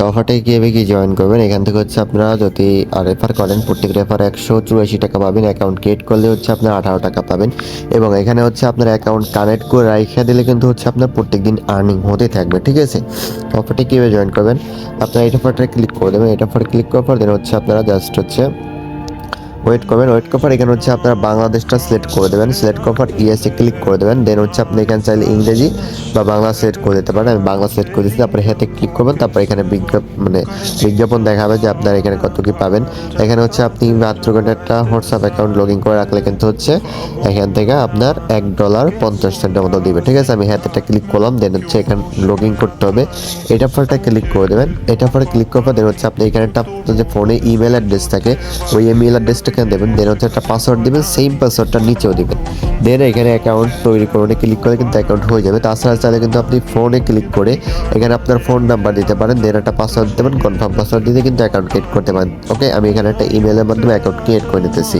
আচ্ছা গিয়ে কি জয়েন করবেন। এখান থেকে হচ্ছে আপনারা যদি রেফার করেন, প্রত্যেক রেফার একশো চুরাশি টাকা পাবেন। অ্যাকাউন্ট ক্রিয়েট করলে হচ্ছে আপনার আঠারো টাকা পাবেন। এবং এখানে হচ্ছে আপনার অ্যাকাউন্ট কানেক্ট করে রাইখা দিলে কিন্তু হচ্ছে আপনার প্রত্যেক দিন আর্নিং হতে থাকবে, ঠিক আছে? অফারটা কীভাবে জয়েন করবেন? আপনারা এটা ফোরটা ক্লিক করে দেবেন। এটা ফোর ক্লিক করার পর দেন হচ্ছে আপনারা জাস্ট হচ্ছে ওয়েট করবেন ওয়েট পর এখানে হচ্ছে আপনারা বাংলাদেশটা সিলেক্ট করে দেবেন। সিলেক্ট পর ইএসএ ক্লিক করে দেবেন। দেন হচ্ছে আপনি এখানে চাইলে ইংরেজি বা বাংলা সিলেক্ট করে দিতে পারেন। আমি বাংলা সিলেক্ট করে দিচ্ছি তারপরে হাতে ক্লিক করবেন, তারপর এখানে বিজ্ঞাপন মানে বিজ্ঞাপন দেখাবে যে আপনার এখানে কত কি পাবেন। এখানে হচ্ছে আপনি মাত্র একটা হোয়াটসঅ্যাপ অ্যাকাউন্ট লগ ইন করে রাখলে কিন্তু হচ্ছে এখান থেকে আপনার এক ডলার পঞ্চাশ সেন্টের মতো দিবে। ঠিক আছে? আমি হাতেটা ক্লিক করলাম দেন হচ্ছে এখানে লগ ইন করতে হবে। এটা পরটা ক্লিক করে দেবেন। এটা পরে ক্লিক করার দেন হচ্ছে আপনি এখানে একটা যে ফোনে ইমেল অ্যাড্রেস থাকে, ওই ইমেল অ্যাড্রেসটা এখানে দেবেন দেন হচ্ছে একটা পাসওয়ার্ড দেবেন সেম পাসওয়ার্ডটা নিচেও দেবেন। দেন এখানে অ্যাকাউন্ট তৈরি করে ক্লিক করে, কিন্তু অ্যাকাউন্ট হয়ে যাবে। তাছাড়া চাইলে কিন্তু আপনি ফোনে ক্লিক করে এখানে আপনার ফোন নাম্বার দিতে পারেন দেন একটা পাসওয়ার্ড দেবেন কনফার্ম পাসওয়ার্ড দিতে কিন্তু অ্যাকাউন্ট ক্রিয়েট করতে পারেন। ওকে আমি এখানে একটা ইমেলের মাধ্যমে অ্যাকাউন্ট ক্রিয়েট করে নিতেছি।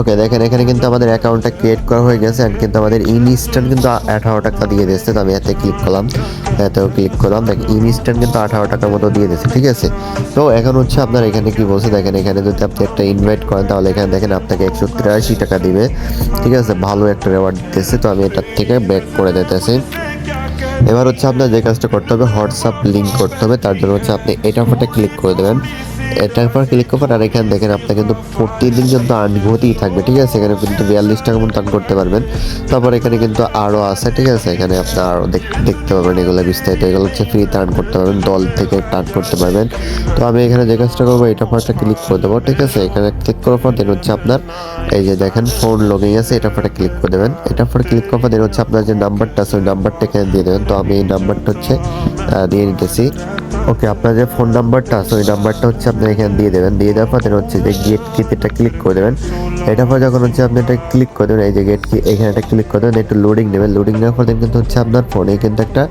ওকে দেখেন, এখানে কিন্তু আমাদের অ্যাকাউন্টটা ক্রিয়েট করা হয়ে গেছে অ্যান্ড কিন্তু আমাদের ইনস্ট্যান্ট কিন্তু আঠারো টাকা দিয়ে দিয়েছে। তো আমি এতে ক্লিক করলাম, এতেও ক্লিক করলাম। দেখেন ইনস্ট্যান্ট কিন্তু আঠারো টাকার মতো দিয়ে দিয়েছে, ঠিক আছে? তো এখন হচ্ছে আপনার এখানে কি বলছে? দেখেন, এখানে যদি আপনি একটা ইনভাইট করেন, তাহলে এখানে দেখেন আপনাকে একশো তিরাশি টাকা দিবে। ঠিক আছে? ভালো একটা রেওয়ার্ড দিতেছে। তো আমি এটার থেকে ব্যাক করে দিতেছি। এবার হচ্ছে আপনার যে কাজটা করতে হবে হোয়াটসঅ্যাপ লিঙ্ক করতে হবে। তার জন্য হচ্ছে আপনি এটা ফোটে ক্লিক করে দেবেন। এটার পর ক্লিক করার আর এখানে দেখেন আপনার কিন্তু প্রতিদিন কিন্তু আর্ন হতেই থাকবে, ঠিক আছে? এখানে কিন্তু বিয়াল্লিশ টাকা মতো আর্ন করতে পারবেন। তারপর এখানে কিন্তু আরও আছে, ঠিক আছে? এখানে আপনার আরও দেখতে পাবেন এগুলো বিস্তারিত। এগুলো হচ্ছে ফ্রিতে আর্ন করতে পারবেন, দল থেকে আর্ন করতে পারবেন। তো আমি এখানে যে কাজটা করব, এটা পরটা ক্লিক করে দেবো, ঠিক আছে? এখানে ক্লিক করার পর দেন হচ্ছে আপনার এই যে দেখেন ফোন লগিং আছে, এটা পরে ক্লিক করে দেবেন। এটা পরে ক্লিক করার পর দেন হচ্ছে আপনার যে নাম্বারটা আছে, ওই নাম্বারটা এখানে দিয়ে দেবেন। তো আমি এই নাম্বারটা হচ্ছে দিয়ে নিতেছি। ওকে, আপনার যে ফোন নাম্বারটা আছে, ওই নাম্বারটা হচ্ছে আপনি এখানে দিয়ে দেবেন। দিয়ে দেওয়ার পর হচ্ছে যে গেট কিতে এটা ক্লিক করে দেবেন। এটা পর যখন হচ্ছে আপনি এটা ক্লিক করে দেবেন, এই যে গেট কি এখানে একটা ক্লিক করে দেবেন, একটু লোডিং নেবেন। লোডিং নেওয়ার পর কিন্তু হচ্ছে আপনার ফোনে কিন্তু একটা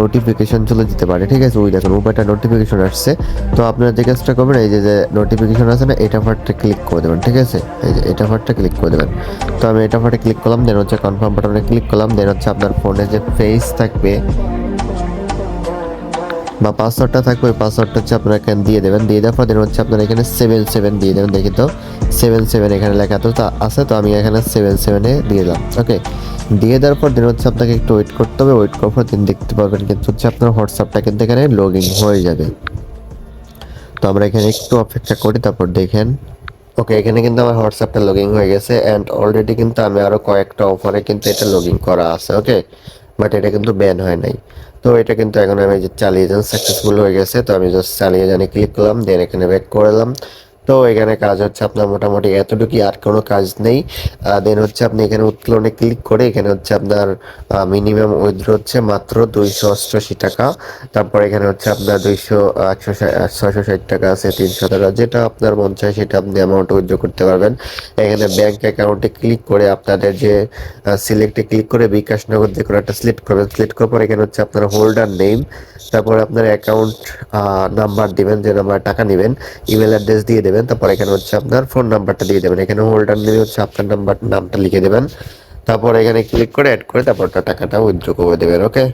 নোটিফিকেশন চলে যেতে পারে, ঠিক আছে? ওই দেখুন উপরে একটা নোটিফিকেশন আসছে। তো আপনার যে কাজটা করবেন, এই যে যে নোটিফিকেশন আছে না, এটা পার্টটা ক্লিক করে দেবেন, ঠিক আছে? এই যে, এটা পার্টটা ক্লিক করে দেবেন। তো আমি এটা পার্টে ক্লিক করলাম, দেন হচ্ছে কনফার্ম বাটনে ক্লিক করলাম, দেন হচ্ছে আপনার ফোনে যে ফেস থাকবে বা পাসওয়ার্ডটা থাকবে, ওই পাসওয়ার্ডটা হচ্ছে আপনারা এখানে দিয়ে দেবেন। দিয়ে দেওয়ার পর then হচ্ছে আপনারা এখানে সেভেন সেভেন দিয়ে দেবেন। দেখি তো সেভেন সেভেন এখানে লেখা তো তা আছে, তো আমি এখানে সেভেন সেভেনে দিয়ে দিলাম। ওকে দিয়ে দেওয়ার পর দিন হচ্ছে আপনাকে একটু ওয়েট করতে হবে। ওয়েট করার পর দিন দেখতে পারবেন কিন্তু হচ্ছে আপনার হোয়াটসঅ্যাপটা কিন্তু এখানে লগ ইন হয়ে যাবে। তো আমরা এখানে একটু অপেক্ষা করি, তারপর দেখেন। ওকে এখানে কিন্তু আমার হোয়াটসঅ্যাপটা লগইন হয়ে গেছে অ্যান্ড অলরেডি কিন্তু আমি আরও কয়েকটা অফারে কিন্তু এটা লগইন করা আছে। ওকে বাট এটা কিন্তু ব্যান হয় নাই। তো এটা কিন্তু এখন আমি যে চালিয়ে যান সাকসেসফুল হয়ে গেছে, তো আমি জাস্ট চালিয়ে জানি ক্লিক করলাম দেন এখানে ব্যাক করলাম তো এখানে কাজ হচ্ছে আপনার মোটামুটি এতটুকুই, আর কোনো কাজ নেই। দেন হচ্ছে আপনি এখানে উত্তোলনে ক্লিক করে এখানে হচ্ছে আপনার মিনিমাম উইথড্র হচ্ছে মাত্র দুইশো অষ্টআশি টাকা। তারপর এখানে হচ্ছে আপনার দুইশো একশো ছয়শো ষাট টাকা আছে, তিনশো টাকা। যেটা আপনার মন চায় সেটা আপনি অ্যামাউন্ট উইথড্র করতে পারবেন। এখানে ব্যাংক অ্যাকাউন্টে ক্লিক করে আপনাদের যে সিলেক্টে ক্লিক করে বিকাশ নগর যে কোনো একটা সিলেক্ট করবেন। সিলেক্ট করার পর এখানে হচ্ছে আপনার হোল্ডার নেম তারপর আপনার অ্যাকাউন্ট নাম্বার দিবেন, যে নাম্বার টাকা নেবেন। ইমেল অ্যাড্রেস দিয়ে দেবেন, তারপর এখানে হচ্ছে আপনার ফোন নাম্বারটা দিয়ে দেবেন। এখানে হোল্ডার নেমে হচ্ছে আপনার নাম্বার নামটা লিখে দেবেন। তারপর এখানে ক্লিক করে অ্যাড করে তারপর টাকাটা উইথড্র করে দেবেন ওকে